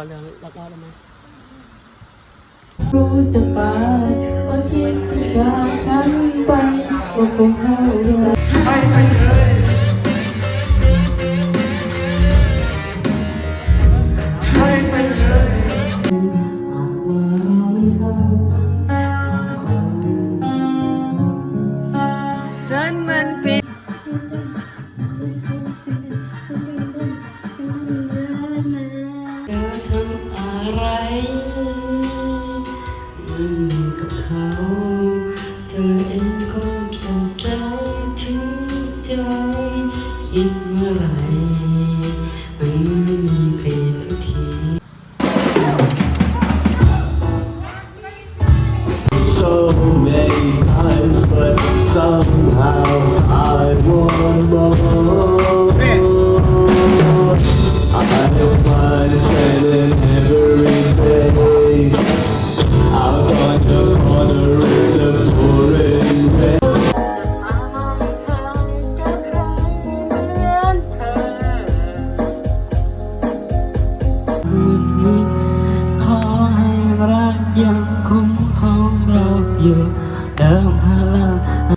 อเรื่องรักเราได้ไหมรู้จะไปาว่าคิดที่กาฉันไปว่าคงเข้าใจไปเลยฉันมันเป็น กับเขา เธอเองก็เข้าใจถึงใจคิดเมื่อไหรมันไม่มีเปลี่ยนทุกที so many times, you down my love